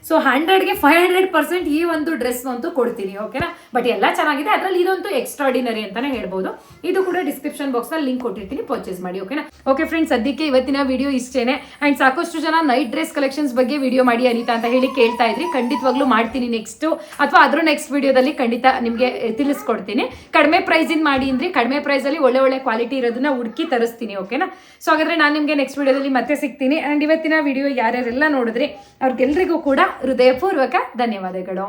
ಸೊ ಹಂಡ್ರೆಡ್ಗೆ ಫೈವ್ ಹಂಡ್ರೆಡ್ ಪರ್ಸೆಂಟ್ ಈ ಒಂದು ಡ್ರೆಸ್ ಅಂತೂ ಕೊಡ್ತೀನಿ, ಓಕೆನಾ? ಬಟ್ ಎಲ್ಲ ಚೆನ್ನಾಗಿದೆ. ಅದರಲ್ಲಿ ಇದಂತೂ ಎಕ್ಸ್ಟ್ರಾಡಿನರಿ ಅಂತಾನೆ ಹೇಳ್ಬೋದು. ಇದು ಕೂಡ ಡಿಸ್ಕ್ರಿಪ್ಷನ್ ಬಾಕ್ಸ್ನಲ್ಲಿ ಲಿಂಕ್ ಕೊಟ್ಟಿರ್ತೀನಿ ಪರ್ಚೇಸ್ ಮಾಡಿ, ಓಕೆನಾ? ಓಕೆ ಫ್ರೆಂಡ್ಸ್ ಸದ್ಯಕ್ಕೆ ಇವತ್ತಿನ ವಿಡಿಯೋ ಇಷ್ಟೇನೆ. ಅಂಡ್ ಸಾಕಷ್ಟು ಜನ ನೈಟ್ ಡ್ರೆಸ್ ಕಲೆಕ್ಷನ್ಸ್ ಬಗ್ಗೆ ವಿಡಿಯೋ ಮಾಡಿ ಅನಿತಾ ಅಂತ ಹೇಳಿ ಕೇಳ್ತಾ ಇದ್ರಿ. ಖಂಡಿತವಾಗ್ಲೂ ಮಾಡ್ತೀನಿ ನೆಕ್ಸ್ಟ್ ಅಥವಾ ಅದ್ರ ನೆಕ್ಸ್ಟ್ ವಿಡಿಯೋದಲ್ಲಿ ಖಂಡಿತ ನಿಮಗೆ ತಿಳಿಸ್ಕೊಡ್ತೀನಿ. ಕಡಿಮೆ ಪ್ರೈಸಿಂದ ಮಾಡಿ ಅಂದ್ರೆ. ಕಡಿಮೆ ಪ್ರೈಸಲ್ಲಿ ಒಳ್ಳೆ ಒಳ್ಳೆ ಕ್ವಾಲಿಟಿ ಇರೋದನ್ನ ಹುಡುಕಿ ತರಿಸ್ತೀನಿ, ಓಕೆನಾ? ಸೊ ಹಾಗಾದ್ರೆ ನಾನು ನಿಮಗೆ ನೆಕ್ಸ್ಟ್ ವಿಡಿಯೋದಲ್ಲಿ ಮತ್ತೆ ಸಿಗ್ತೀನಿ. ಆ್ಯಂಡ್ ಇವತ್ತಿನ ವಿಡಿಯೋ ಯಾರ್ಯಾರೆಲ್ಲ ನೋಡಿದ್ರಿ ಅವ್ರಿಗೆಲ್ರಿಗೂ ಕೂಡ ಹೃದಯಪೂರ್ವಕ ಧನ್ಯವಾದಗಳು.